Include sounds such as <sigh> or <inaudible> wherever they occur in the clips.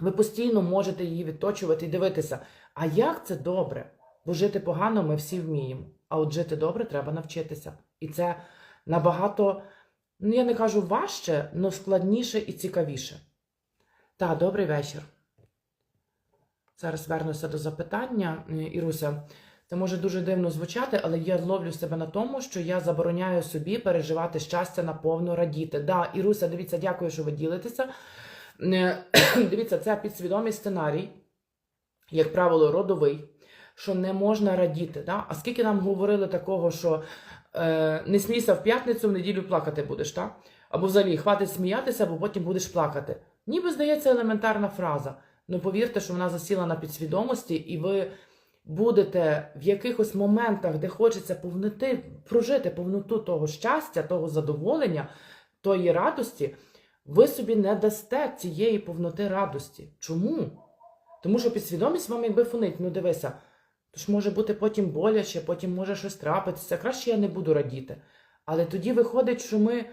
ви постійно можете її відточувати і дивитися, а як це добре? Бо жити погано ми всі вміємо. А от жити добре треба навчитися. І це набагато, ну я не кажу важче, але складніше і цікавіше. Та, добрий вечір. Зараз вернуся до запитання, Е, Іруся. Це може дуже дивно звучати, але я ловлю себе на тому, що я забороняю собі переживати щастя наповно радіти. Да, Іруся, дивіться, дякую, що ви ділитеся. <clears throat> Дивіться, це підсвідомий сценарій, як правило, родовий, що не можна радіти. Да? А скільки нам говорили такого, що е, не смійся в п'ятницю, в неділю плакати будеш, так? Або взагалі хватить сміятися, бо потім будеш плакати. Ніби здається елементарна фраза. Ну повірте, що вона засіла на підсвідомості, і ви будете в якихось моментах, де хочеться повноти, прожити повноту того щастя, того задоволення, тої радості, ви собі не дасте цієї повноти радості. Чому? Тому що підсвідомість вам якби фонить, ну дивися, то ж може бути потім боляче, потім може щось трапитися, краще я не буду радіти. Але тоді виходить, що ми,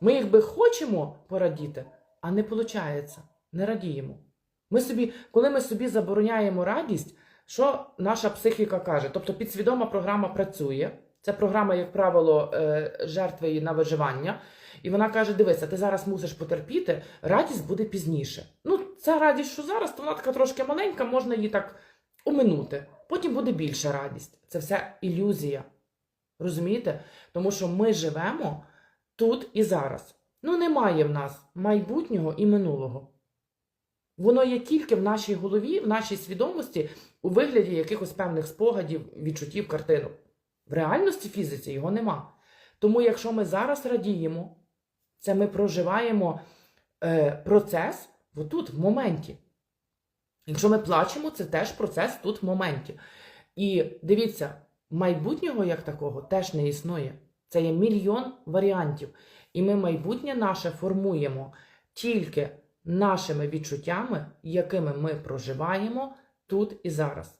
ми якби хочемо порадіти, а не виходить, не радіємо. Ми собі, коли ми собі забороняємо радість, що наша психіка каже? Тобто підсвідома програма працює. Це програма, як правило, е, жертви на виживання. І вона каже: дивися, ти зараз мусиш потерпіти, радість буде пізніше. Ну, ця радість, що зараз, то вона така трошки маленька, можна її так оминути. Потім буде більша радість. Це все ілюзія. Розумієте? Тому що ми живемо тут і зараз. Ну, немає в нас майбутнього і минулого. Воно є тільки в нашій голові, в нашій свідомості, у вигляді якихось певних спогадів, відчуттів, картинок. В реальності фізиці його нема. Тому, якщо ми зараз радіємо, це ми проживаємо е, процес отут, в моменті. Якщо ми плачемо, це теж процес тут в моменті. І дивіться, майбутнього як такого теж не існує. Це є мільйон варіантів. І ми майбутнє наше формуємо тільки нашими відчуттями, якими ми проживаємо тут і зараз,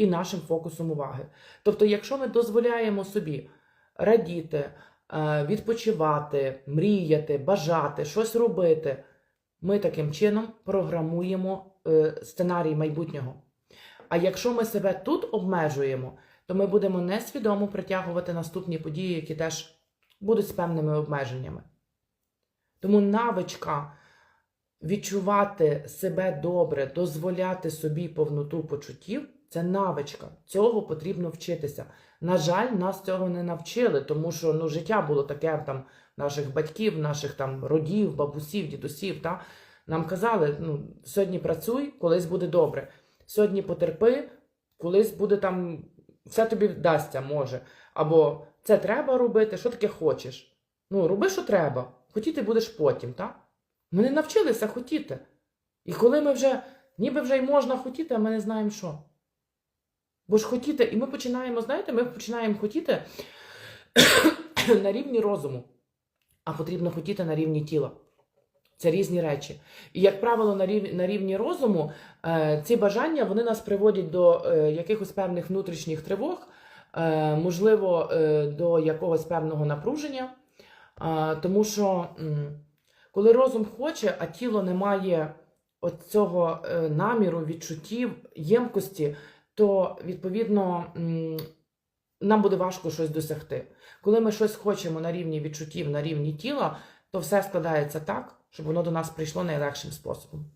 і нашим фокусом уваги. Тобто, якщо ми дозволяємо собі радіти, е, відпочивати, мріяти, бажати, щось робити, ми таким чином програмуємо е, сценарій майбутнього. А якщо ми себе тут обмежуємо, то ми будемо несвідомо притягувати наступні події, які теж будуть з певними обмеженнями. Тому навичка відчувати себе добре, дозволяти собі повноту почуттів це навичка. Цього потрібно вчитися. На жаль, нас цього не навчили, тому що ну, життя було таке там наших батьків, наших там родів, бабусів, дідусів. Та? Нам казали, ну, сьогодні працюй, колись буде добре. Сьогодні потерпи, колись буде там, все тобі вдасться, може. Або це треба робити, що таке хочеш. Ну, роби, що треба. Хотіти будеш потім, так? Ми не навчилися хотіти. І коли ми вже, ніби вже й можна хотіти, а ми не знаємо що. Бо ж хотіти, і ми починаємо, знаєте, ми починаємо хотіти <coughs> на рівні розуму, а потрібно хотіти на рівні тіла. Це різні речі. І, як правило, на рівні, на рівні розуму е, ці бажання вони нас приводять до е, якихось певних внутрішніх тривог, е, можливо, е, до якогось певного напруження. Е, тому що, м, коли розум хоче, а тіло не має от цього е, наміру, відчуттів, ємкості, то відповідно нам буде важко щось досягти. Коли ми щось хочемо на рівні відчуттів, на рівні тіла, то все складається так, щоб воно до нас прийшло найлегшим способом.